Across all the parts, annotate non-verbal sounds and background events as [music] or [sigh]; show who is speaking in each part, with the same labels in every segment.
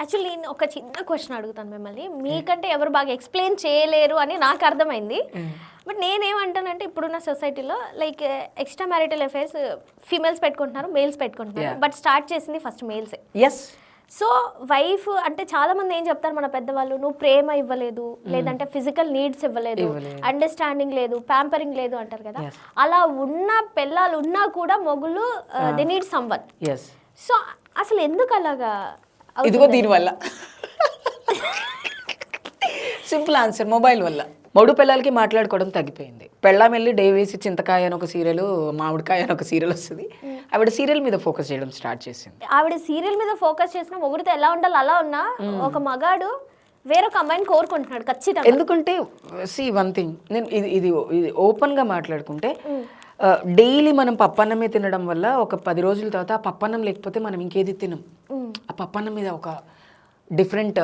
Speaker 1: Actually నేను ఒక చిన్న క్వశ్చన్ అడుగుతాను మిమ్మల్ని. మీకంటే ఎవరు బాగా ఎక్స్ప్లెయిన్ చేయలేరు అని నాకు అర్థమైంది. బట్ నేనేమంటానంటే ఇప్పుడున్న సొసైటీలో like extra marital affairs females పెట్టుకుంటున్నారు మేల్స్ పెట్టుకుంటున్నారు. బట్ స్టార్ట్ చేసింది ఫస్ట్ మేల్సే
Speaker 2: ఎస్
Speaker 1: సో వైఫ్ అంటే చాలా మంది ఏం చెప్తారు మన పెద్దవాళ్ళు నువ్వు ప్రేమ ఇవ్వలేదు లేదంటే ఫిజికల్ నీడ్స్ ఇవ్వలేదు. అండర్స్టాండింగ్ లేదు ప్యాంపరింగ్ లేదు అంటారు కదా. అలా ఉన్న పిల్లలు ఉన్నా కూడా మొగులు the need someone
Speaker 2: yes
Speaker 1: so అసలు ఎందుకు అలాగా?
Speaker 2: ఇదిగో దీనివల్ల. సింపుల్ ఆన్సర్ మొబైల్ వల్ల. మూడు పిల్లలకి మాట్లాడుకోవడం తగ్గిపోయింది. పెళ్ళాం వెళ్ళి డే వేసి చింతకాయ అని ఒక సీరియల్ మామిడికాయ అని ఒక సీరియల్ వస్తుంది. ఆవిడ సీరియల్ మీద ఫోకస్ చేయడం స్టార్ట్ చేసింది.
Speaker 1: ఆవిడ సీరియల్ మీద ఫోకస్ చేసిన మొగుడితో ఎలా ఉండాలి అలా ఉన్నా ఒక మగాడు వేరొక అమ్మాయిని కోరుకుంటున్నాడు ఖచ్చితంగా.
Speaker 2: ఎందుకంటే సి వన్ థింగ్ నేను ఇది ఇది ఇది ఓపెన్గా మాట్లాడుకుంటే డైలీ మనం పప్పన్నమే తినడం వల్ల ఒక పది రోజుల తర్వాత ఆ పప్పన్నం లేకపోతే మనం ఇంకేది తినం. ఆ పప్పన్నం మీద ఒక డిఫరెంట్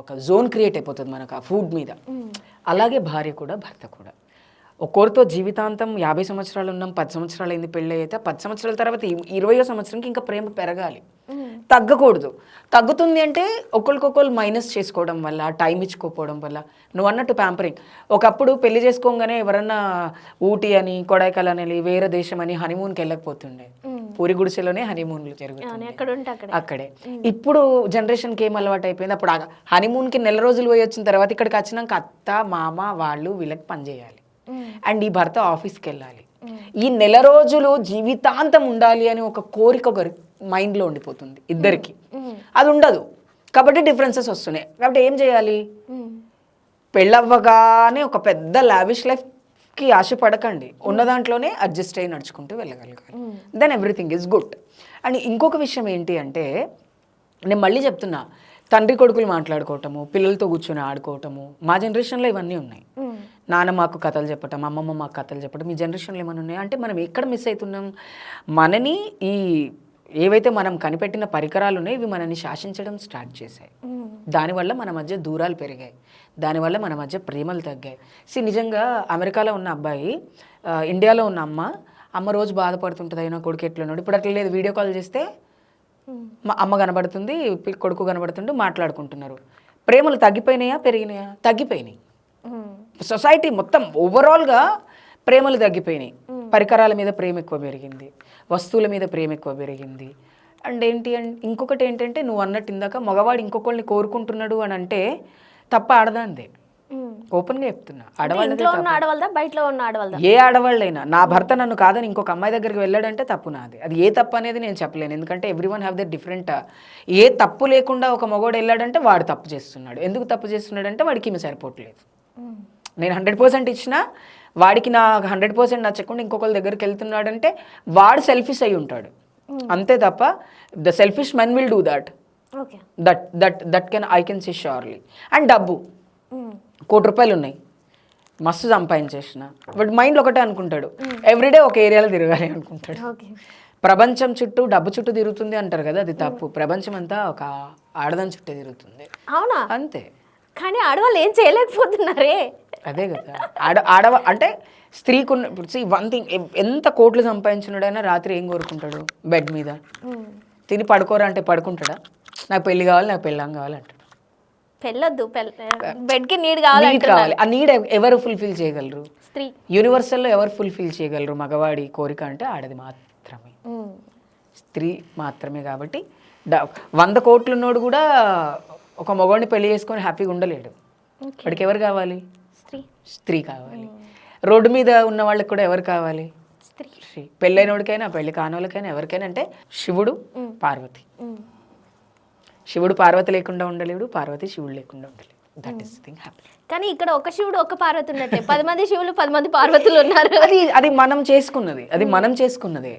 Speaker 2: ఒక జోన్ క్రియేట్ అయిపోతుంది మనకు ఆ ఫుడ్ మీద. అలాగే భార్య కూడా భర్త కూడా. ఒక్కొరితో జీవితాంతం యాభై సంవత్సరాలు ఉన్నాం పది సంవత్సరాలు అయింది పెళ్ళి అయితే పది సంవత్సరాల తర్వాత ఇరవయో సంవత్సరంకి ఇంకా ప్రేమ పెరగాలి. తగ్గకూడదు. తగ్గుతుంది అంటే ఒకరికొకరు మైనస్ చేసుకోవడం వల్ల టైం ఇచ్చుకోకపోవడం వల్ల. నువ్వు అన్నట్టు ప్యాంపరింగ్. ఒకప్పుడు పెళ్ళి చేసుకోగానే ఎవరన్నా ఊటీ అని కొడైకల్ అని వేరే దేశం అని హనీమూన్కి వెళ్ళకపోతుండే. పూరి గుడిసెలోనే హనీమూన్లు
Speaker 1: ఉంటే అక్కడ.
Speaker 2: ఇప్పుడు జనరేషన్కి ఏం అలవాటు అయిపోయింది? అప్పుడు హనీమూన్కి నెల రోజులు పోయి వచ్చిన తర్వాత ఇక్కడికి వచ్చినాక అత్త మామ వాళ్ళు వీళ్ళకి పని చేయాలి. అండ్ ఈ భర్త ఆఫీస్కి వెళ్ళాలి. ఈ నెల రోజులు జీవితాంతం ఉండాలి అని ఒక కోరిక ఒకరి మైండ్లో ఉండిపోతుంది ఇద్దరికి. అది ఉండదు. కాబట్టి డిఫరెన్సెస్ వస్తున్నాయి. కాబట్టి ఏం చేయాలి? పెళ్ళవ్వగానే ఒక పెద్ద లావిష్ లైఫ్కి ఆశపడకండి. ఉన్న దాంట్లోనే అడ్జస్ట్ అయ్యి నడుచుకుంటూ వెళ్ళగలగాలి. Then everything is good and ఇంకొక విషయం ఏంటి అంటే నేను మళ్ళీ చెప్తున్నా తండ్రి కొడుకులు మాట్లాడుకోవటము పిల్లలతో కూర్చొని ఆడుకోవటము మా జనరేషన్లో ఇవన్నీ ఉన్నాయి. నాన్న మాకు కథలు చెప్పటం అమ్మమ్మ మాకు కథలు చెప్పటం ఈ జనరేషన్లో ఏమైనా ఉన్నాయి? అంటే మనం ఎక్కడ మిస్ అవుతున్నాం? మనని ఈ ఏవైతే మనం కనిపెట్టిన పరికరాలు ఉన్నాయి ఇవి మనని శాసించడం స్టార్ట్ చేశాయి. దానివల్ల మన మధ్య దూరాలు పెరిగాయి. దానివల్ల మన మధ్య ప్రేమలు తగ్గాయి. సి నిజంగా అమెరికాలో ఉన్న అబ్బాయి ఇండియాలో ఉన్న అమ్మ అమ్మ రోజు బాధపడుతుంటుంది అయినా కొడుకు ఎట్లున్నాడు ఇప్పుడు అట్లా లేదు వీడియో కాల్ చేస్తే మా అమ్మ కనబడుతుంది కొడుకు కనబడుతుంటే మాట్లాడుకుంటున్నారు. ప్రేమలు తగ్గిపోయినాయా పెరిగినాయా? తగ్గిపోయినాయి. సొసైటీ మొత్తం ఓవరాల్గా ప్రేమలు తగ్గిపోయినాయి. పరికరాల మీద ప్రేమ ఎక్కువ పెరిగింది. వస్తువుల మీద ప్రేమ ఎక్కువ పెరిగింది. అండ్ ఏంటి అంటే ఇంకొకటి ఏంటంటే నువ్వు అన్నట్టు ఇందాక మగవాడు ఇంకొకరిని కోరుకుంటున్నాడు అని అంటే తప్ప ఆడదాందే. ఓపెన్గా చెప్తున్నా. ఆడవాళ్ళదే
Speaker 1: ఇంట్లో ఉన్న ఆడవాళ్ళదా? బయటలో ఉన్న ఆడవాళ్ళదా?
Speaker 2: ఏ ఆడవాళ్ళైనా నా భర్త నన్ను కాదని ఇంకొక అమ్మాయి దగ్గరికి వెళ్ళాడంటే తప్పు నాది. అది ఏ తప్పు అనేది నేను చెప్పలేను. ఎందుకంటే every one have the different ఏ తప్పు లేకుండా ఒక మగోడు వెళ్ళాడంటే వాడు తప్పు చేస్తున్నాడు. ఎందుకు తప్పు చేస్తున్నాడంటే వాడికి ఈమె సరిపోవట్లేదు. నేను హండ్రెడ్ పర్సెంట్ ఇచ్చినా వాడికి నా హండ్రెడ్ పర్సెంట్ నచ్చకుండా ఇంకొకరి దగ్గరికి వెళ్తున్నాడంటే వాడు సెల్ఫిష్ అయి ఉంటాడు. అంతే తప్ప the selfish men will do that
Speaker 1: okay
Speaker 2: that that that can I can see surely and డబ్బు. కోటి రూపాయలు ఉన్నాయి. మస్తు సంపాదించేసిన. బట్ మైండ్లో ఒకటే అనుకుంటాడు. ఎవ్రీడే ఒక ఏరియాలో తిరగాలి అనుకుంటాడు. ప్రపంచం చుట్టూ డబ్బు చుట్టూ తిరుగుతుంది అంటారు కదా అది తప్పు. ప్రపంచం అంతా ఒక ఆడదాని చుట్టూ తిరుగుతుంది.
Speaker 1: అవునా?
Speaker 2: అంతే.
Speaker 1: కానీ ఆడవాళ్ళు ఏం చేయలేకపోతున్నారే?
Speaker 2: అదే కదా. ఆడ ఆడవ అంటే స్త్రీకున్న ఇప్పుడు వన్ థింగ్ ఎంత కోట్లు సంపాదించినాడైనా రాత్రి ఏం కోరుకుంటాడు బెడ్ మీద? తిని పడుకోరా అంటే పడుకుంటాడా? నాకు పెళ్ళి కావాలి నాకు పెళ్ళాం కావాలి అంటాడు.
Speaker 1: పెళ్ళొద్దు బెడ్కి నీడ్ కావాలంటున్నారు
Speaker 2: కావాలి. ఆ నీడ్ ఎవరు ఫుల్ఫిల్ చేయగలరు?
Speaker 1: స్త్రీ.
Speaker 2: యూనివర్సల్లో ఎవరు ఫుల్ఫిల్ చేయగలరు? మగవాడి కోరిక అంటే ఆడది మాత్రమే. స్త్రీ మాత్రమే కాబట్టి వంద కోట్లు ఉన్నోడు కూడా ఒక మగవాడిని పెళ్ళి చేసుకొని హ్యాపీగా ఉండలేడు. వాడికి ఎవరు కావాలి?
Speaker 1: స్త్రీ.
Speaker 2: స్త్రీ కావాలి. రోడ్డు మీద ఉన్న వాళ్ళకి కూడా ఎవరు కావాలి?
Speaker 1: స్త్రీ.
Speaker 2: స్త్రీ. పెళ్ళైనోడికైనా పెళ్ళి కానోళ్ళకైనా ఎవరికైనా అంటే శివుడు పార్వతి. శివుడు పార్వతి లేకుండా ఉండలేడు పార్వతి శివుడు లేకుండా ఉండలేడు. దట్ ఈస్ థింగ్ హ్యాపీ
Speaker 1: కానీ ఇక్కడ ఒక శివుడు ఒక పార్వతి ఉన్నట్టే. పది మంది శివులు పది మంది పార్వతులు ఉన్నారు.
Speaker 2: అది అది మనం చేసుకున్నది. అది మనం చేసుకున్నదే.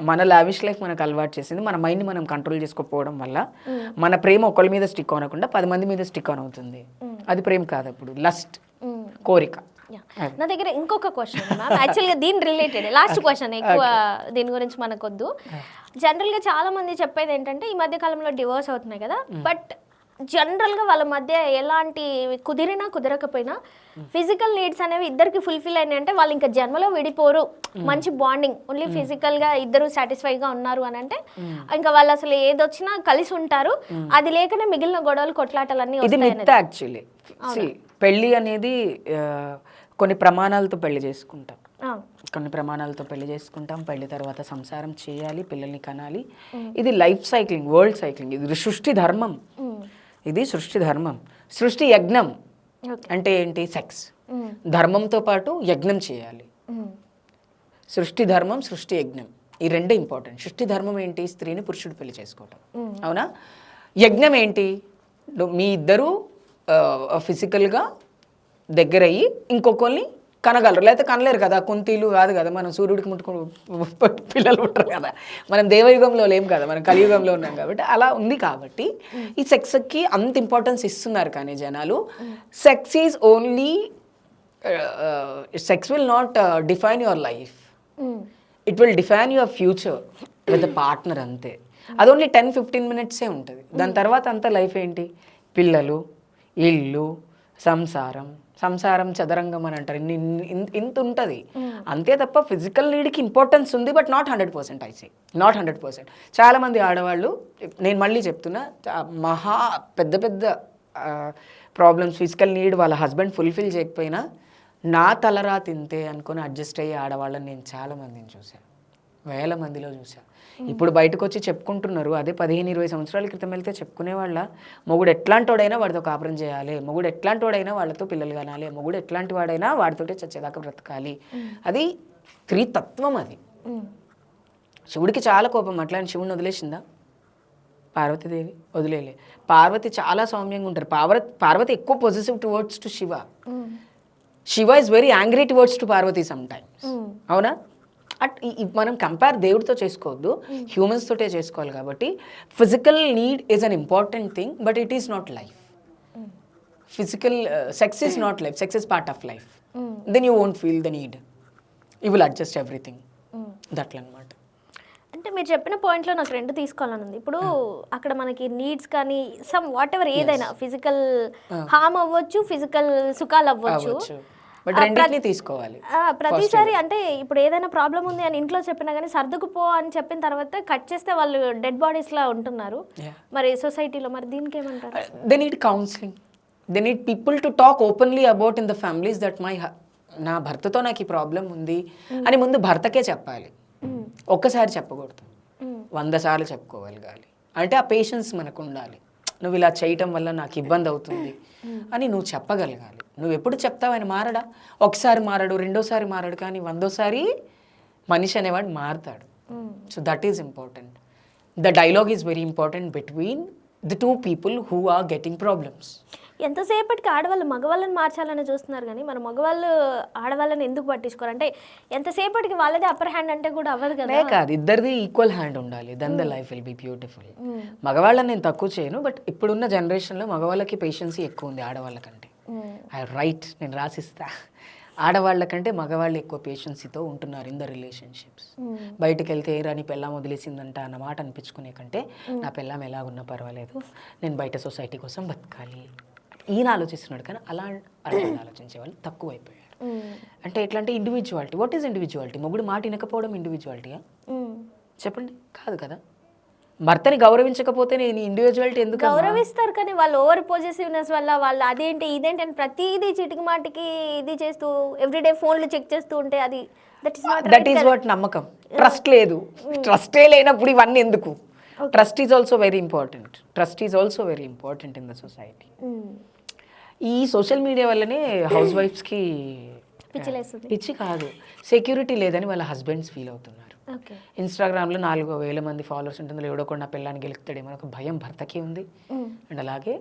Speaker 2: మన లావిష్ లైఫ్ మనకు అలవాటు చేసింది. మన మైండ్ మనం కంట్రోల్ చేసుకోకపోవడం వల్ల మన ప్రేమ ఒకళ్ళ మీద స్టిక్ అవ్వకుండా పది మంది మీద స్టిక్ ఆన్ అవుతుంది. అది ప్రేమ కాదు అప్పుడు. లస్ట్ కోరిక.
Speaker 1: నా దగ్గర ఇంకొక క్వశ్చన్ మ్యామ్ యాక్చువల్గా దీని రిలేటెడ్ లాస్ట్ క్వశ్చన్ ఎక్కువ దీని గురించి మనకొద్దు. జనరల్గా చాలా మంది చెప్పేది ఏంటంటే ఈ మధ్య కాలంలో డివోర్స్ అవుతున్నాయి కదా. బట్ జనరల్గా వాళ్ళ మధ్య ఎలాంటి కుదిరినా కుదరకపోయినా ఫిజికల్ నీడ్స్ అనేవి ఇద్దరికి ఫుల్ఫిల్ అయినాయి అంటే వాళ్ళు ఇంకా జన్మలో విడిపోరు. మంచి బాండింగ్ ఓన్లీ ఫిజికల్గా ఇద్దరు సాటిస్ఫైగా ఉన్నారు అని అంటే ఇంకా వాళ్ళు అసలు ఏదొచ్చినా కలిసి ఉంటారు. అది లేకనే మిగిలిన గొడవలు కొట్లాటలన్నీ
Speaker 2: యాక్చువల్లీ పెళ్ళి అనేది కొన్ని ప్రమాణాలతో పెళ్ళి చేసుకుంటాం. కొన్ని ప్రమాణాలతో పెళ్ళి చేసుకుంటాం. పెళ్ళి తర్వాత సంసారం చేయాలి పిల్లల్ని కనాలి. ఇది లైఫ్ సైక్లింగ్ వరల్డ్ సైక్లింగ్. ఇది సృష్టి ధర్మం. ఇది సృష్టి ధర్మం. సృష్టి యజ్ఞం. అంటే ఏంటి? సెక్స్. ధర్మంతో పాటు యజ్ఞం చేయాలి. సృష్టి ధర్మం సృష్టి యజ్ఞం. ఈ రెండే ఇంపార్టెంట్. సృష్టి ధర్మం ఏంటి? స్త్రీని పురుషుడు పెళ్ళి చేసుకోవటం. అవునా? యజ్ఞం ఏంటి? మీ ఇద్దరు ఫిజికల్గా దగ్గరయ్యి ఇంకొకరిని కనగలరు. లేకపోతే కనలేరు కదా కుంతీలు కాదు కదా మనం సూర్యుడికి ముట్టుకుని [laughs] పిల్లలు ఉంటారు కదా. మనం దేవయుగంలో లేం కదా మనం కలియుగంలో ఉన్నాం కాబట్టి అలా ఉంది కాబట్టి ఈ సెక్స్కి అంత ఇంపార్టెన్స్ ఇస్తున్నారు కానీ జనాలు. Sex is only sex will not define your life it will define your future with partner అంతే. అది ఓన్లీ టెన్ ఫిఫ్టీన్ మినిట్సే ఉంటుంది. దాని తర్వాత అంతా లైఫ్ ఏంటి? పిల్లలు ఇల్లు సంసారం. సంసారం చదరంగం అని అంటారు. ఇంత ఉంటుంది. అంతే తప్ప ఫిజికల్ నీడ్కి ఇంపార్టెన్స్ ఉంది but not hundred percent I see not hundred percent చాలామంది ఆడవాళ్ళు నేను మళ్ళీ చెప్తున్నా మహా పెద్ద పెద్ద ప్రాబ్లమ్స్ ఫిజికల్ నీడ్ వాళ్ళ హస్బెండ్ ఫుల్ఫిల్ చేయకపోయినా నా తలరా తింతే అనుకొని అడ్జస్ట్ అయ్యే ఆడవాళ్ళని నేను చాలా మందిని చూశాను. వేల మందిలో చూసా. ఇప్పుడు బయటకు వచ్చి చెప్పుకుంటున్నారు. అదే పదిహేను ఇరవై సంవత్సరాల క్రితం వెళ్తే చెప్పుకునే వాళ్ళ మొగుడు ఎట్లాంటోడైనా వాడితో కాపురం చేయాలి. మొగుడు ఎట్లాంటోడైనా వాళ్ళతో పిల్లలు కనాలి. మొగుడు ఎట్లాంటి వాడైనా వాడితోటే చచ్చేదాకా బ్రతకాలి. అది స్త్రీ తత్వం అది శివుడికి చాలా కోపం. అట్లాంటి శివుడిని వదిలేసిందా? పార్వతీదేవి వదిలేలే. పార్వతి చాలా సౌమ్యంగా ఉంటారు. పార్వతి పార్వతి ఎక్కువ positive towards to Shiva. Shiva is very angry towards to Parvati sometimes అవునా? అట్ మనం కంపేర్ దేవుడితో చేసుకోవద్దు హ్యూమన్స్ తోటే చేసుకోవాలి కాబట్టి physical need is an important thing but it is not life physical sex is not life sex is part of life then you won't feel the need you will adjust everything. దట్లనమాట
Speaker 1: అంటే మీరు చెప్పిన పాయింట్లో నాకు రెండు తీసుకోవాలని ఉంది. ఇప్పుడు అక్కడ మనకి నీడ్స్ కానీ సమ్ వాట్ ఎవర్ ఏదైనా ఫిజికల్ హామ్ అవ్వచ్చు ఫిజికల్ సుఖాలు అవ్వచ్చు.
Speaker 2: బట్ రెండింటిని తీసుకోవాలి.
Speaker 1: ప్రతిసారి అంటే ఇప్పుడు ఏదైనా ప్రాబ్లం ఉంది అని ఇంట్లో చెప్పినా కానీ సర్దుకుపో అని చెప్పిన తర్వాత కట్ చేస్తే వాళ్ళు డెడ్ బాడీస్ లా ఉంటున్నారు. మరి సొసైటీలో మరి దీనికి ఏమంటారు
Speaker 2: they need counselling they need people to talk openly about in the families that my నా భర్తతో నాకు ఈ ప్రాబ్లం ఉంది అని ముందు భర్తకే చెప్పాలి.
Speaker 1: ఉమ్,
Speaker 2: ఒక్కసారి చెప్పకూడదు.
Speaker 1: ఉమ్,
Speaker 2: వంద సార్లు చెప్పుకోగలగాలి అంటే ఆ పేషెన్స్ మనకు ఉండాలి నువ్వు ఇలా చేయటం వల్ల నాకు ఇబ్బంది అవుతుంది అని నువ్వు చెప్పగలగాలి. నువ్వు ఎప్పుడు చెప్తావు ఆయన మారడా? ఒకసారి మారడు రెండోసారి మారడు కానీ వందోసారి మనిషి అనేవాడు మారుతాడు. So that is important the dialogue is very important between the two people who are getting problems
Speaker 1: ఎంతసేపటికి ఆడవాళ్ళు మగవాళ్ళని మార్చాలని చూస్తున్నారు కానీ మరి మగవాళ్ళు ఆడవాళ్ళని ఎందుకు పట్టించుకోరు? అంటే ఎంతసేపటికి వాళ్ళదే అప్పర్ హ్యాండ్ అంటే కూడా అవ్వదు కదా.
Speaker 2: కాదు ఇద్దరిది ఈక్వల్ హ్యాండ్ ఉండాలి. Then the life will be beautiful మగవాళ్ళని నేను తక్కువ చేయను బట్ ఇప్పుడున్న జనరేషన్లో మగవాళ్ళకి పేషెన్సీ ఎక్కువ ఉంది ఆడవాళ్ళకంటే ఐ రైట్ నేను రాసిస్తా. ఆడవాళ్ళకంటే మగవాళ్ళు ఎక్కువ పేషెన్సీతో ఉంటున్నారు ఇన్ ద రిలేషన్షిప్స్ బయటికి వెళ్తే ఏ రాని పెళ్ళాం వదిలేసిందంట అన్న మాట అనిపించుకునే కంటే నా పెళ్ళాం ఎలాగున్నా పర్వాలేదు. నేను బయట సొసైటీ కోసం బతకాలి. ఈయన ఆలోచిస్తున్నాడు కానీ అలా అలా ఆలోచించే వాళ్ళు తక్కువైపోయారు అంటే ఎట్లా అంటే ఇండివిజువాలిటీ వాట్ ఈస్ ఇండివిజువాలిటీ మొగుడు మాట వినకపోవడం ఇండివిజువాలిటీయా
Speaker 1: ఉమ్.
Speaker 2: చెప్పండి. కాదు కదా. భర్తని గౌరవించకపోతే నేను ఇండివిజువాలిటీ ఎందుకు
Speaker 1: గౌరవిస్తారు కానీ వాళ్ళు ఓవర్ పొజిటివ్నెస్ వల్ల వాళ్ళు అదేంటి ఇదేంటి అని ప్రతిదీ చిటికి మాటికి ఇది చేస్తూ ఎవ్రీడే ఫోన్లు చెక్ చేస్తూ ఉంటే అది దట్
Speaker 2: ఈస్ వాట్ నమ్మకం. ట్రస్ట్ లేదు. ట్రస్టే లేనప్పుడు ఇవన్నీ ఎందుకు? Trust is also very important trust is also very important in the society ఈ సోషల్ మీడియా వల్లనే హౌస్ వైఫ్స్కి పిచ్చి కాదు. సెక్యూరిటీ లేదని వాళ్ళ హస్బెండ్స్ ఫీల్ అవుతున్నారు. ఇన్స్టాగ్రామ్లో నాలుగు వేల మంది ఫాలోవర్స్ ఉంటుంది. ఎవడో కూడా నా పిల్లాన్ని గెలుపుతాడేమో ఒక భయం భర్తకి ఉంది. అండ్ అలాగే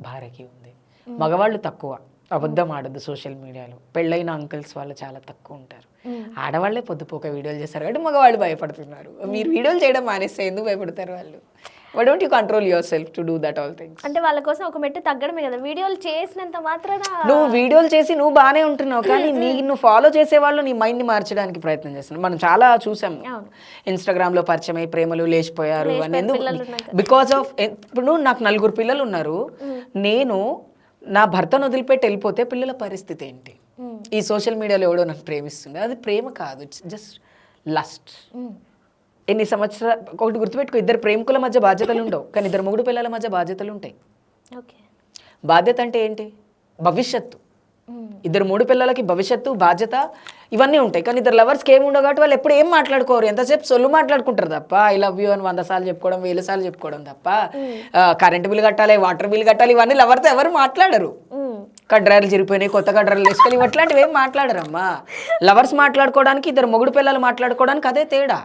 Speaker 2: భార్యకి ఉంది. మగవాళ్ళు తక్కువ. అబద్ధం ఆడద్దు సోషల్ మీడియాలో. పెళ్ళైన అంకుల్స్ వాళ్ళు చాలా తక్కువ ఉంటారు. ఆడవాళ్ళే పొద్దుపోక వీడియోలు చేస్తారు కాబట్టి మగవాళ్ళు భయపడుతున్నారు. మీరు వీడియోలు చేయడం మానేస్తే ఎందుకు భయపడతారు వాళ్ళు? Why don't you control yourself to do that all things
Speaker 1: అంటే వాళ్ళ కోసం ఒక మెట్టు తగ్గడమే కదా. వీడియోలు చేసినంత మాత్రాన
Speaker 2: నువ్వు వీడియోలు చేసి నువ్వు బాగానే ఉంటున్నావు కానీ నీ నువ్వు ఫాలో చేసే వాళ్ళు నీ మైండ్ని మార్చడానికి ప్రయత్నం చేస్తున్నావు. మనం చాలా చూసాం.
Speaker 1: అవును.
Speaker 2: ఇన్స్టాగ్రామ్లో పరిచయం అయి ప్రేమలు లేచిపోయారు అని ఎందుకు? బికాస్ ఆఫ్ ఇప్పుడు నాకు నలుగురు పిల్లలు ఉన్నారు. నేను నా భర్తను వదిలిపెట్టి వెళ్ళిపోతే పిల్లల పరిస్థితి ఏంటి. ఈ సోషల్ మీడియాలో ఎవడో నాకు ప్రేమిస్తుంది అది ప్రేమ కాదు. It's just lust. ఎన్ని సంవత్సరాలు ఒకటి గుర్తుపెట్టుకో ఇద్దరు ప్రేమికుల మధ్య బాధ్యతలు ఉండవు కానీ ఇద్దరు మొగుడు పిల్లల మధ్య బాధ్యతలు ఉంటాయి.
Speaker 1: ఓకే.
Speaker 2: బాధ్యత అంటే ఏంటి? భవిష్యత్తు. ఇద్దరు మూడు పిల్లలకి భవిష్యత్తు బాధ్యత ఇవన్నీ ఉంటాయి. కానీ ఇద్దరు లవర్స్కి ఏమి ఉండవు కాబట్టి వాళ్ళు ఎప్పుడు ఏం మాట్లాడుకోరు. ఎంతసేపు సొల్లు మాట్లాడుకుంటారు తప్ప ఐ లవ్ యూ అని వంద సార్లు చెప్పుకోవడం వేల సార్లు చెప్పుకోవడం తప్ప కరెంట్ బిల్ కట్టాలి వాటర్ బిల్ కట్టాలి ఇవన్నీ లవర్తో ఎవరు మాట్లాడరు. కడ్రాలు చిరిగిపోయినాయి కొత్త కడ్రాలు వేసుకొని అట్లాంటివి ఏం మాట్లాడరమ్మా. లవర్స్ మాట్లాడుకోవడానికి ఇద్దరు మొగుడు పిల్లలు మాట్లాడుకోవడానికి అదే తేడా.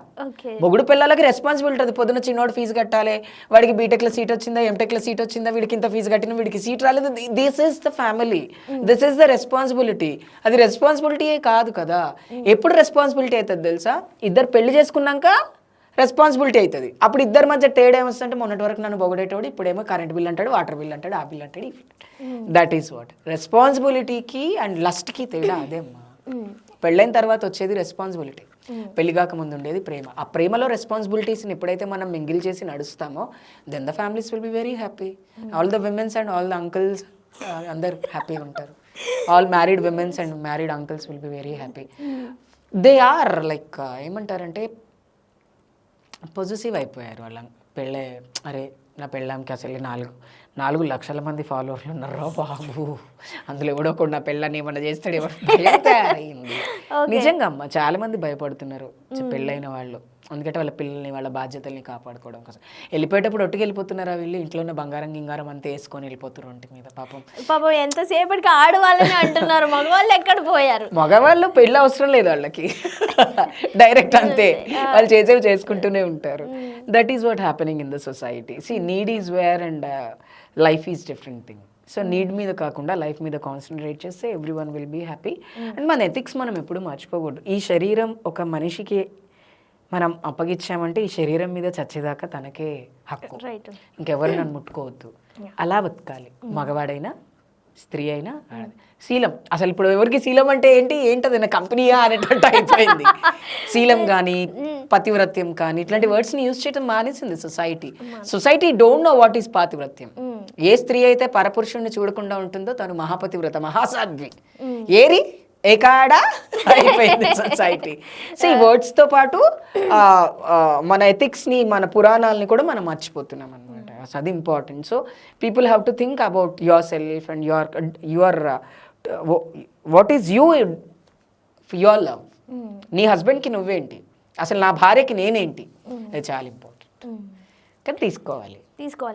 Speaker 2: మొగుడు పిల్లలకి రెస్పాన్సిబిలిటీ అది. పొద్దున చిన్నోడు ఫీజు కట్టాలి వాడికి బీటెక్లో సీట్ వచ్చిందా ఎంటెక్లో సీట్ వచ్చిందా వీడికి ఇంత ఫీజు కట్టిన వీడికి సీట్ రాలేదు. This is the family this is the responsibility అది రెస్పాన్సిబిలిటీయే కాదు కదా. ఎప్పుడు రెస్పాన్సిబిలిటీ అవుతుంది తెలుసా? ఇద్దరు పెళ్ళి చేసుకున్నాక రెస్పాన్సిబిలిటీ అవుతుంది. అప్పుడు ఇద్దరి మధ్య తేడా ఏమొస్తుందంటే మొన్నటి వరకు నన్ను పొగడేటోడు ఇప్పుడేమో కరెంట్ బిల్ అంటాడు వాటర్ బిల్ అంటాడు ఆ బిల్ అంటాడు దట్ ఈస్ వాట్ రెస్పాన్సిబిలిటీకి అండ్ లస్ట్కి తేడా అదే అమ్మా
Speaker 1: మ్మ్.
Speaker 2: పెళ్ళైన తర్వాత వచ్చేది రెస్పాన్సిబిలిటీ పెళ్ళి కాకముందు ఉండేది ప్రేమ. ఆ ప్రేమలో రెస్పాన్సిబిలిటీస్ని ఎప్పుడైతే మనం మింగిల్ చేసి నడుస్తామో then the families will be very happy all the womens and all the uncles అందరు హ్యాపీగా ఉంటారు. All married womens and married uncles will be very happy they are like ఏమంటారంటే పొజిటివ్ అయిపోయారు వాళ్ళ. పెళ్ళే అరే నా పెళ్ళాంకి అసలు నాలుగు నాలుగు లక్షల మంది ఫాలోవర్లు ఉన్నారా బాబు. అందులో ఎవడో కూడా నా పెళ్ళని ఏమన్నా చేస్తాడు ఎవరు [laughs] నిజంగా అమ్మ చాలా మంది భయపడుతున్నారు. పెళ్ళైన వాళ్ళు. ఎందుకంటే వాళ్ళ పిల్లల్ని వాళ్ళ బాధ్యతల్ని కాపాడుకోవడం కోసం. వెళ్ళిపోయేటప్పుడు ఒట్టుకు వెళ్ళిపోతున్నారా వీళ్ళు? ఇంట్లో ఉన్న బంగారం గింగారం అంతా వేసుకొని వెళ్ళిపోతున్నారు ఒంటి మీద. పాపం.
Speaker 1: పాపం ఎంతసేపటికి ఆడవాళ్ళని అంటున్నారు? మగవాళ్ళు ఎక్కడ పోయారు?
Speaker 2: మగవాళ్ళు పెళ్ళి అవసరం లేదు వాళ్ళకి. డైరెక్ట్ అంతే. వాళ్ళు చేసేవి చేసుకుంటూనే ఉంటారు. That is what happening in the society C need is where and life is different thing so need మీద కాకుండా లైఫ్ మీద కాన్సన్ట్రేట్ చేస్తే every one will be happy and మన ఎథిక్స్ మనం ఎప్పుడు మర్చిపోకూడదు. ఈ శరీరం ఒక మనిషికి మనం అప్పగిచ్చామంటే ఈ శరీరం మీద చచ్చేదాకా తనకే హక్కు. ఇంకెవరు నన్ను ముట్టుకోవద్దు. అలా బతకాలి. మగవాడైనా స్త్రీ అయినా శీలం. అసలు ఇప్పుడు ఎవరికి శీలం అంటే ఏంటి? ఏంటది? నా కంపెనీయా అనేటట్టు అయిపోయింది. [laughs] శీలం కానీ పతివ్రత్యం కానీ ఇట్లాంటి వర్డ్స్ని యూజ్ చేయడం మానేసింది society. Society don't know what is పాతివ్రత్యం. ఏ స్త్రీ అయితే పరపురుషుణ్ణి చూడకుండా ఉంటుందో తను మహాపతివ్రత మహాసాధ్వి. ఏరి ఏకాడా [laughs] అయిపోయింది సొసైటీ. సో ఈ words తో పాటు మన ethics ని మన పురాణాలని కూడా మనం మర్చిపోతున్నాం అనమాట అది important so people have to think about yourself and your your what is you your love నీ హస్బెండ్కి నువ్వేంటి? అసలు నా భార్యకి నేనేంటి? అది చాలా ఇంపార్టెంట్ కానీ తీసుకోవాలి.
Speaker 1: తీసుకోవాలి.